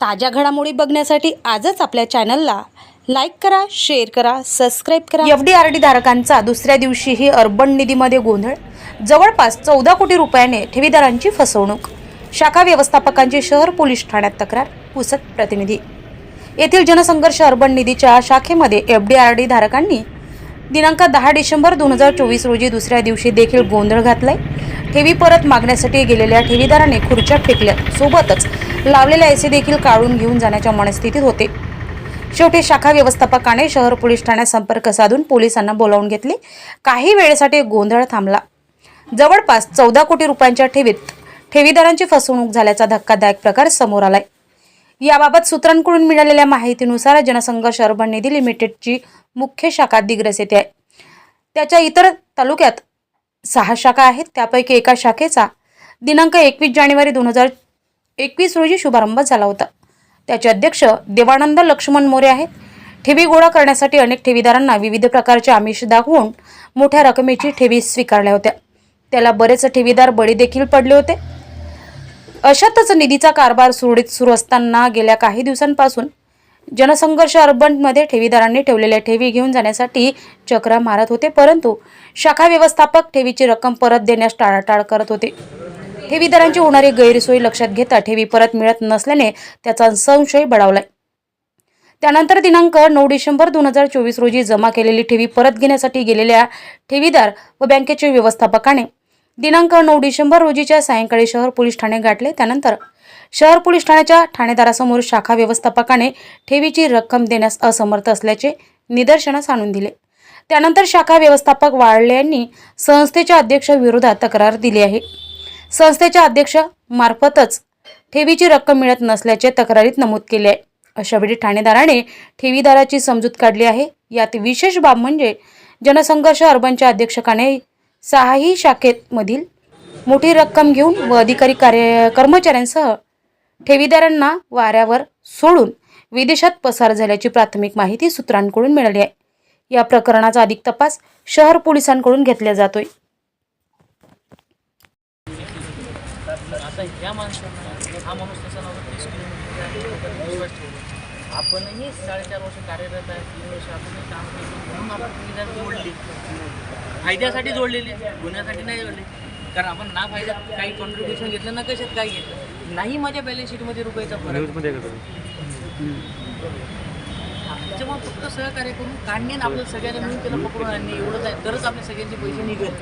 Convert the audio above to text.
ताज्या घडामोडी बघण्यासाठी आजच आपल्या चॅनलला लाईक करा शेअर करा सबस्क्राईब करा. एफ डी आर डी धारकांचा दुसऱ्या दिवशीही अर्बन निधीमध्ये गोंधळ. जवळपास चौदा कोटी रुपयाने ठेवीदारांची फसवणूक. शाखा व्यवस्थापकांची शहर पोलीस ठाण्यात तक्रार पुसत प्रतिनिधी. येथील जनसंघर्ष अर्बन निधीच्या शाखेमध्ये एफ डी आर डी धारकांनी दिनांक दहा डिसेंबर दोन हजार चोवीस रोजी दुसऱ्या दिवशी देखील गोंधळ घातलाय. ठेवी परत मागण्यासाठी गेलेल्या ठेवीदाराने खुर्च्या फेकल्या. सोबतच लावलेल्या ऐसे देखील काढून घेऊन जाण्याच्या मनस्थितीत होते. शेवटी शाखा व्यवस्थापकाने शहर पोलीस ठाण्यात संपर्क साधून पोलिसांना बोलावून घेतले. काही वेळेसाठी गोंधळ थांबला. जवळपास चौदा कोटी रुपयांच्या ठेवीत ठेवीदारांची फसवणूक झाल्याचा धक्कादायक प्रकार समोर आलाय. याबाबत सूत्रांकडून मिळालेल्या माहितीनुसार जनसंघर्ष अर्बन निधी लिमिटेडची मुख्य शाखा दिग्रस येथे आहे. त्याच्या इतर तालुक्यात सहा शाखा आहेत. त्यापैकी एका शाखेचा दिनांक एकवीस जानेवारी दोन हजार एकवीस रोजी शुभारंभ झाला होता. त्याचे अध्यक्ष देवानंद लक्ष्मण मोरे आहेत. ठेवी गोळा करण्यासाठी अनेक ठेवीदारांना विविध प्रकारचे आमिष दाखवून मोठ्या रकमेची ठेवी स्वीकारल्या होत्या. त्याला बरेच ठेवीदार बळी देखील पडले होते. अशातच निधीचा कारभार सुरळीत सुरू असताना गेल्या काही दिवसांपासून जनसंघर्ष अर्बनमध्ये ठेवीदारांनी ठेवलेल्या ठेवी घेऊन जाण्यासाठी चक्रा मारत होते परंतु शाखा व्यवस्थापक ठेवीची रक्कम परत देण्यास टाळाटाळ करत होते. ठेवीदारांची होणारी गैरसोय लक्षात घेता ठेवी परत मिळत नसल्याने त्याचा संशय बळावलाय. त्यानंतर दिनांक नऊ डिसेंबर दोन हजार चोवीस रोजी जमा केलेली ठेवी परत घेण्यासाठी गेलेल्या ठेवीदार व बँकेचे व्यवस्थापकाने दिनांक नऊ डिसेंबर रोजीच्या सायंकाळी शहर पोलीस ठाणे गाठले. त्यानंतर शहर पोलीस ठाण्याच्या ठाणेदारासमोर शाखा व्यवस्थापकाने ठेवीची रक्कम देण्यास असमर्थ असल्याचे निदर्शनास आणून दिले. त्यानंतर शाखा व्यवस्थापक वाळले यांनी संस्थेच्या अध्यक्षाविरोधात तक्रार दिली आहे. संस्थेच्या अध्यक्ष मार्फतच ठेवीची रक्कम मिळत नसल्याचे तक्रारीत नमूद केले आहे. अशावेळी ठाणेदाराने ठेवीदाराची समजूत काढली आहे. यात विशेष बाब म्हणजे जनसंघर्ष अर्बनच्या अध्यक्षकाने सहाही शाखेमधील मोठी रक्कम घेऊन व अधिकारी कार्य कर्मचाऱ्यांसह ठेवीदारांना वाऱ्यावर सोडून विदेशात पसार झाल्याची प्राथमिक माहिती सूत्रांकडून मिळाली आहे. या प्रकरणाचा अधिक तपास शहर पोलिसांकडून घेतला जातोय. आता ह्या माणसांना आपणही साडेचार वर्ष कार्यरत आहे तीन वर्ष आपणही काम केलं म्हणून आपण सुविधा जोडले. फायद्यासाठी जोडलेले गुन्ह्यासाठी नाही जोडले. कारण आपण ना फायद्यात काही कॉन्ट्रीब्युशन घेतलं ना कशात काही घेतलं? नाही माझ्या बॅलन्स शीटमध्ये रुपयाचा फरक. त्याच्यामुळे फक्त सहकार्य करून काढणे आणि आपल्याला सगळ्यांना मिळून त्याला पकडून आणणे एवढंच आहे. तरच आपल्या सगळ्यांचे पैसे निघेल.